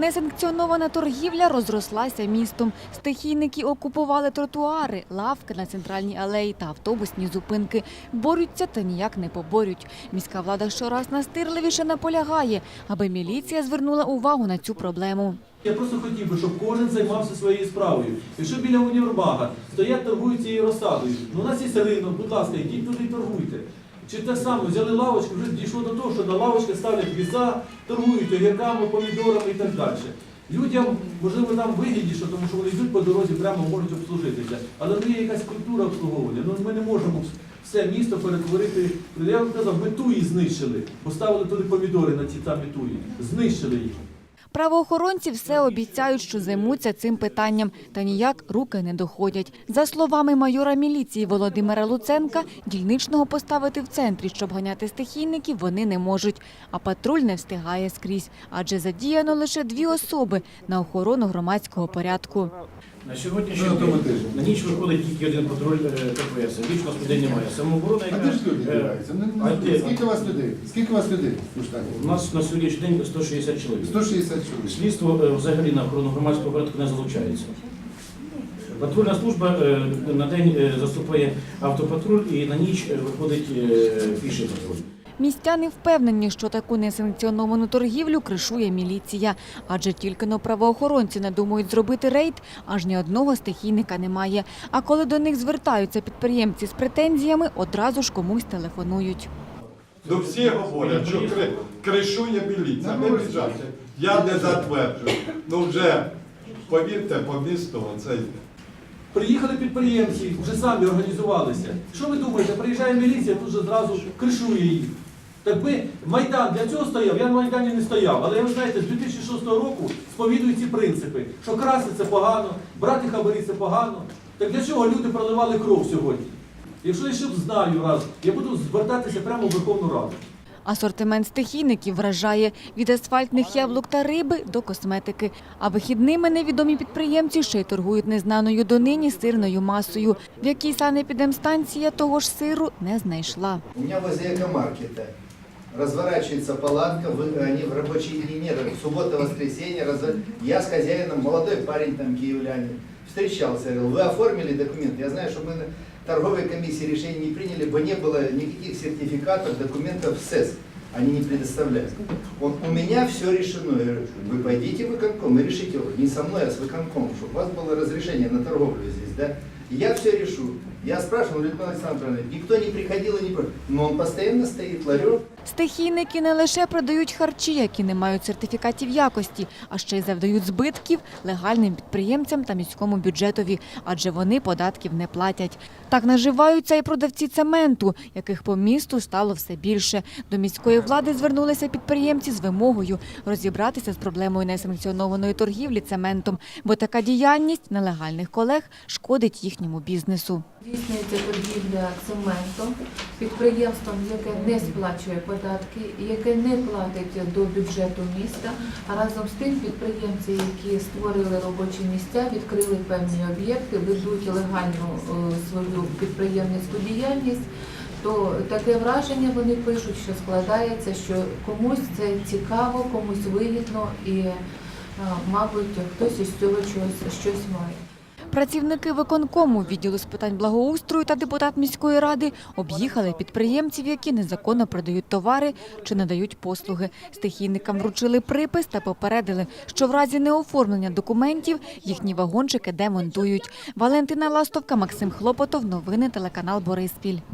Несанкціонована торгівля розрослася містом. Стихійники окупували тротуари, лавки на центральній алеї та автобусні зупинки. Борються та ніяк не поборють. Міська влада щораз настирливіше наполягає, аби міліція звернула увагу на цю проблему. Я просто хотів би, щоб кожен займався своєю справою. Якщо біля універмага стоять, торгують цією розсадою, ну у нас є ринок, будь ласка, йдіть туди і торгуйте. Чи те саме, взяли лавочку, вже дійшло до того, що на лавочки ставлять віза, торгують огірками, помідорами і так далі. Людям, можливо, нам вигідніше, тому що вони йдуть по дорозі, прямо можуть обслужитися. Але ну, є якась культура обслуговування. Ну, ми не можемо все місто перетворити. Я вам казав, ми туї знищили. Поставили туди помідори на ці самі туї. Знищили їх. Правоохоронці все обіцяють, що займуться цим питанням, та ніяк руки не доходять. За словами майора міліції Володимира Луценка, дільничного поставити в центрі, щоб ганяти стихійників, вони не можуть. А патруль не встигає скрізь, адже задіяно лише дві особи на охорону громадського порядку. На сьогоднішній день на ніч виходить тільки один патруль е, ДПС. Більш у нас людей немає. Самооборона, А яка де ж люди е, збираються? Ну, а ну, де? Скільки у вас людей? Скільки у вас людей у штаті? у нас на сьогоднішній день 160 чоловік. 160 чоловік. Слідство е, взагалі на охорону громадського порядку не залучається. Патрульна служба е, на день е, заступає автопатруль і на ніч е, виходить е, піший патруль. Містяни впевнені, що таку несанкціоновану торгівлю кришує міліція. Адже тільки но правоохоронці надумають зробити рейд, аж ні одного стихійника немає. А коли до них звертаються підприємці з претензіями, одразу ж комусь телефонують. Ну всі говорять, що кришує міліція. Не. Я не затверджую. Ну вже повірте, по місту це йде. Приїхали підприємці, вже самі організувалися. Що ви думаєте, приїжджає міліція, тут же зразу кришує їх. Так би Майдан для цього стояв, я на Майдані не стояв, але ви знаєте, з 2006 року сповідую ці принципи, що красти це погано, брати хабарі це погано. Так для чого люди проливали кров сьогодні? Якщо я ще знаю раз, я буду звертатися прямо в Верховну Раду. Асортимент стихійників вражає від асфальтних яблук та риби до косметики. А вихідними невідомі підприємці ще й торгують незнаною донині сирною масою, в якій санепідемстанція того ж сиру не знайшла. У меня возле экомаркета разворачивается палатка, вы- они в рабочие дни нет, суббота, воскресенье, разво- я с хозяином, молодой парень там киевлянин, встречался, говорил, вы оформили документы, я знаю, что мы на торговой комиссии решение не приняли, бы не было никаких сертификатов, документов СЭС, они не предоставляют. Он, у меня все решено, я говорю, вы пойдите в выконком и решите, не со мной, а с выконком, чтобы у вас было разрешение на торговлю здесь, да, я все решу. Я спрашивал, Людмила Александровна, никто не приходил и не против, но он постоянно стоит, ларек, Стихійники не лише продають харчі, які не мають сертифікатів якості, а ще й завдають збитків легальним підприємцям та міському бюджетові, адже вони податків не платять. Так наживаються і продавці цементу, яких по місту стало все більше. До міської влади звернулися підприємці з вимогою розібратися з проблемою несанкціонованої торгівлі цементом, бо така діяльність нелегальних колег шкодить їхньому бізнесу. Здійснюється торгівля цементом підприємством, яке не сплачує податки, яке не платить до бюджету міста. А разом з тим підприємці, які створили робочі місця, відкрили певні об'єкти, ведуть легальну е, свою підприємницьку діяльність. То таке враження вони пишуть, що складається, що комусь це цікаво, комусь вигідно і, е, мабуть, хтось із цього щось, щось має. Працівники виконкому відділу з питань благоустрою та депутат міської ради об'їхали підприємців, які незаконно продають товари чи надають послуги. Стихійникам вручили припис та попередили, що в разі неоформлення документів їхні вагончики демонтують. Валентина Ластовка, Максим Хлопотов. Новини телеканал Бориспіль.